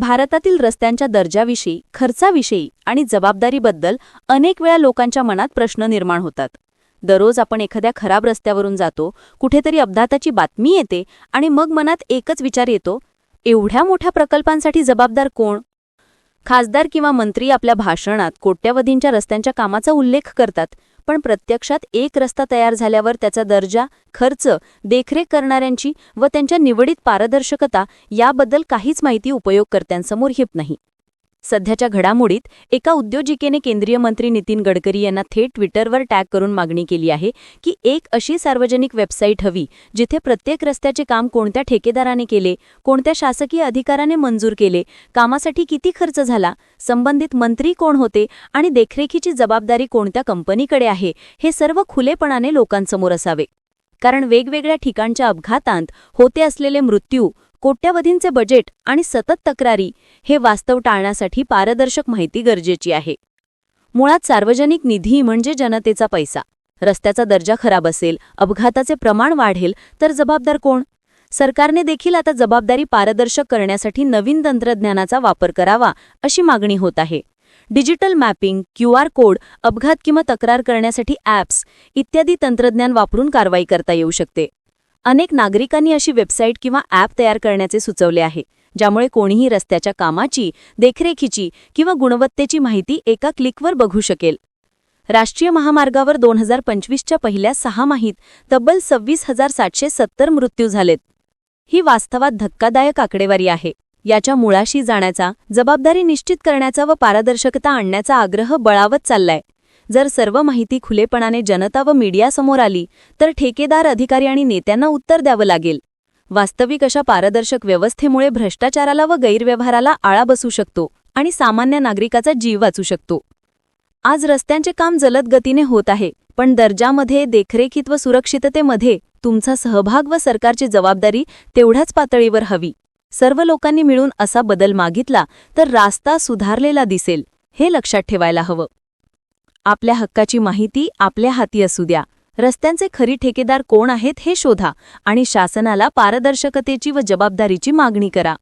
भारतातील रस्त्यांच्या दर्जाविषयी खर्चाविषयी आणि जबाबदारीबद्दल अनेक वेळा लोकांच्या मनात प्रश्न निर्माण होतात. दररोज आपण एखाद्या खराब रस्त्यावरून जातो कुठेतरी अपघाताची बातमी येते आणि मग मनात एकच विचार येतो एवढ्या मोठ्या प्रकल्पांसाठी जबाबदार कोण? खासदार किंवा मंत्री आपल्या भाषणात कोट्यवधींच्या रस्त्यांच्या कामाचा उल्लेख करतात. पण प्रत्यक्षात एक रस्ता तयार झाल्यावर त्याचा दर्जा खर्च देखरेख करणाऱ्यांची व त्यांच्या निवडीत पारदर्शकता याबद्दल काहीच माहिती उपयोगकर्त्यांसमोर हिप नाही. सध्याच्या घडामोडीत एका उद्योजिकेने केंद्रीय मंत्री नितीन गडकरी यांना थेट ट्विटरवर टॅग करून मागणी केली आहे की एक अशी सार्वजनिक वेबसाईट हवी जिथे प्रत्येक रस्त्याचे काम कोणत्या ठेकेदाराने केले कोणत्या शासकीय अधिकाराने मंजूर केले कामासाठी किती खर्च झाला संबंधित मंत्री कोण होते आणि देखरेखीची जबाबदारी कोणत्या कंपनीकडे आहे हे सर्व खुलेपणाने लोकांसमोर असावे. कारण वेगवेगळ्या ठिकाणच्या अपघातांत होते असलेले मृत्यू कोट्यवधींचे बजेट आणि सतत तक्रारी हे वास्तव टाळण्यासाठी पारदर्शक माहिती गरजेची आहे. मुळात सार्वजनिक निधी म्हणजे जनतेचा पैसा. रस्त्याचा दर्जा खराब असेल अपघाताचे प्रमाण वाढेल तर जबाबदार कोण? सरकारने देखील आता जबाबदारी पारदर्शक करण्यासाठी नवीन तंत्रज्ञानाचा वापर करावा अशी मागणी होत आहे. Digital mapping Q R code अपघात किंवा तक्रार करण्यासाठी ॲप्स इत्यादी तंत्रज्ञान वापरून कारवाई करता येऊ शकते. अनेक नागरिकांनी अशी वेबसाईट किंवा ॲप तयार करण्याचे सुचवले आहे ज्यामुळे कोणीही रस्त्याच्या कामाची देखरेखीची किंवा गुणवत्तेची माहिती एका क्लिकवर बघू शकेल. राष्ट्रीय महामार्गावर दोन हजार पंचवीसच्या पहिल्या सहा माहीत तब्बल सव्वीस हजार सातशे सत्तर मृत्यू झालेत. ही वास्तवात धक्कादायक आकडेवारी आहे. याच्या मुळाशी जाण्याचा जबाबदारी निश्चित करण्याचा व पारदर्शकता आणण्याचा आग्रह बळावत चाललाय. जर सर्व माहिती खुलेपणाने जनता व मीडियासमोर आली तर ठेकेदार अधिकारी आणि नेत्यांना उत्तर द्यावं लागेल. वास्तविक अशा पारदर्शक व्यवस्थेमुळे भ्रष्टाचाराला व गैरव्यवहाराला आळा बसू शकतो आणि सामान्य नागरिकाचा जीव वाचू शकतो. आज रस्त्यांचे काम जलद गतीने होत आहे पण दर्जामध्ये देखरेखीत व सुरक्षिततेमध्ये तुमचा सहभाग व सरकारची जबाबदारी तेवढ्याच पातळीवर हवी. सर्व लोकांनी मिळून असा बदल मागितला तर रास्ता सुधारलेला दिसेल हे लक्षात ठेवायला हवं. आपल्या हक्काची माहिती आपल्या हाती असू द्या. रस्त्यांचे खरी ठेकेदार कोण आहेत हे शोधा आणि शासनाला पारदर्शकतेची व जबाबदारीची मागणी करा.